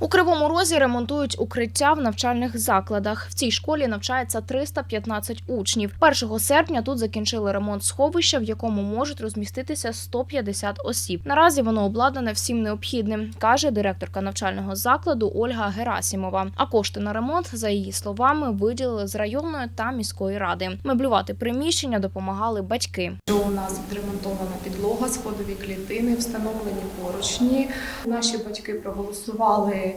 У Кривому Розі ремонтують укриття в навчальних закладах. В цій школі навчається 315 учнів. 1 серпня тут закінчили ремонт сховища, в якому можуть розміститися 150 осіб. Наразі воно обладнане всім необхідним, каже директорка навчального закладу Ольга Герасімова. А кошти на ремонт, за її словами, виділили з районної та міської ради. Меблювати приміщення допомагали батьки. У нас відремонтована підлога, сходові клітини, встановлені поручні. Наші батьки проголосували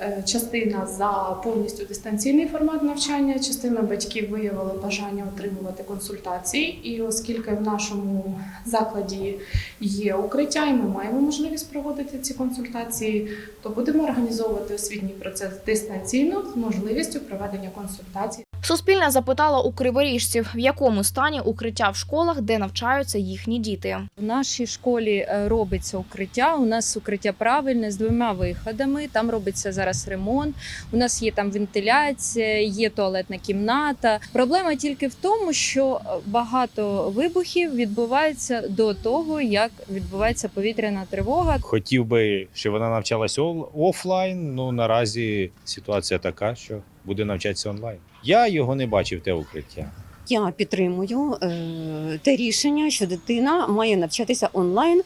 е, частина за повністю дистанційний формат навчання. Частина батьків виявила бажання отримувати консультації. І оскільки в нашому закладі є укриття, і ми маємо можливість проводити ці консультації, то будемо організовувати освітній процес дистанційно з можливістю проведення консультацій. Суспільне запитало у криворіжців, в якому стані укриття в школах, де навчаються їхні діти. В нашій школі е, робиться укриття. У нас укриття правильне з двома виходами. Там робиться зараз ремонт. У нас є там вентиляція, є туалетна кімната. Проблема тільки в тому, що е, багато вибухів відбувається до того, як відбувається повітряна тривога. Хотів би, щоб вона навчалась ол- офлайн. Ну наразі ситуація така, що буде навчатися онлайн. Я його не бачив, те укриття. Я підтримую е, те рішення, що дитина має навчатися онлайн,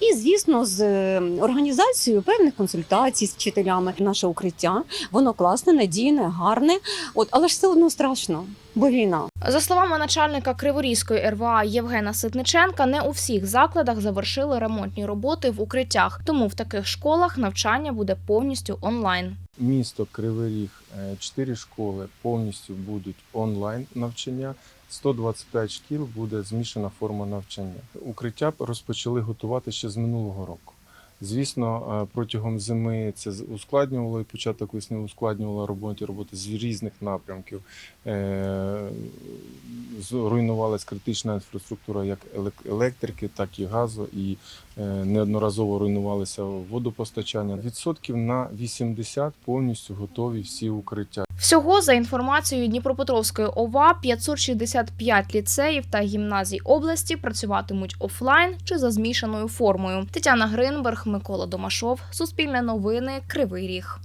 і звісно, з е, організацією певних консультацій з вчителями. Наше укриття воно класне, надійне, гарне. От, але ж все одно страшно, бо війна. За словами начальника Криворізької РВА Євгена Ситниченка, не у всіх закладах завершили ремонтні роботи в укриттях, тому в таких школах навчання буде повністю онлайн. Місто Кривий Ріг, е, чотири школи повністю будуть онлайн навчання. 125 шкіл буде змішана форма навчання. Укриття розпочали готувати ще з минулого року. Звісно, е, протягом зими це ускладнювало і початок весни ускладнювало роботи роботи з різних напрямків. Е, Зруйнувалась критична інфраструктура як елек- електрики, так і газу, і е, неодноразово руйнувалися водопостачання. Відсотків на 80 повністю готові всі укриття. Всього за інформацією Дніпропетровської ОВА 565 ліцеїв та гімназій області працюватимуть офлайн чи за змішаною формою. Тетяна Гринберг, Микола Домашов, Суспільне новини, Кривий Ріг.